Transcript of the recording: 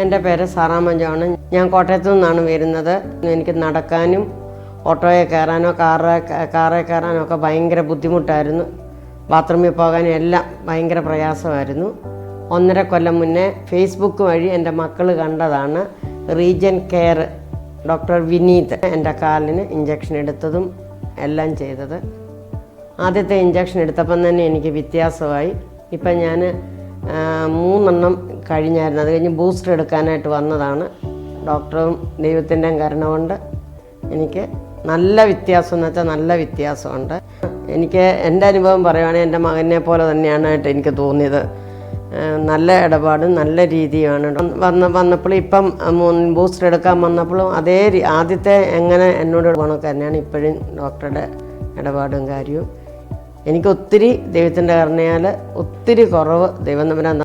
എന്റെ പേര് സാറാമ്മ ജോണ് ഞാൻ കോട്ടയത്തു നിന്നാണ് വരുന്നത്. എനിക്ക് നടക്കാനും ഓട്ടോയെ കയറാനോ കാറെ കാറെ കയറാനോ ഒക്കെ ഭയങ്കര ബുദ്ധിമുട്ടായിരുന്നു. ബാത്റൂമിൽ പോകാനും എല്ലാം ഭയങ്കര പ്രയാസമായിരുന്നു. ഒന്നര കൊല്ലം മുന്നേ ഫേസ്ബുക്ക് വഴി എന്റെ മക്കൾ കണ്ടതാണ് റീജൻ കെയർ ഡോക്ടർ വിനീത് എന്റെ കാലിന് ഇഞ്ചക്ഷൻ എടുത്തതും എല്ലാം ചെയ്തത്. ആദ്യത്തെ ഇഞ്ചക്ഷൻ എടുത്തപ്പം തന്നെ എനിക്ക് വ്യത്യാസമായി. ഇപ്പം ഞാൻ മൂന്നെണ്ണം കഴിഞ്ഞായിരുന്നു. അത് കഴിഞ്ഞ് ബൂസ്റ്റർ എടുക്കാനായിട്ട് വന്നതാണ്. ഡോക്ടറും ദൈവത്തിന്റെയും കരുണ കൊണ്ട് എനിക്ക് നല്ല വ്യത്യാസം എന്ന് വെച്ചാൽ നല്ല വ്യത്യാസമുണ്ട്. എനിക്ക് എന്റെ അനുഭവം പറയുവാണെങ്കിൽ എന്റെ മകനെ പോലെ തന്നെയാണ് ആയിട്ട് എനിക്ക് തോന്നിയത്. നല്ല ഇടപാടും നല്ല രീതിയുമാണ് വന്ന വന്നപ്പോൾ ഇപ്പം ബൂസ്റ്റർ എടുക്കാൻ വന്നപ്പോഴും അതേ ആദ്യത്തെ എങ്ങനെ എന്നോട് ഗുണമൊക്കെ തന്നെയാണ് ഇപ്പോഴും ഡോക്ടറുടെ ഇടപാടും കാര്യവും. എനിക്ക് ഒത്തിരി ദൈവത്തിന്റെ കരുണയാൽ ഒത്തിരി കുറവ് ദൈവം തമ്പുരാൻ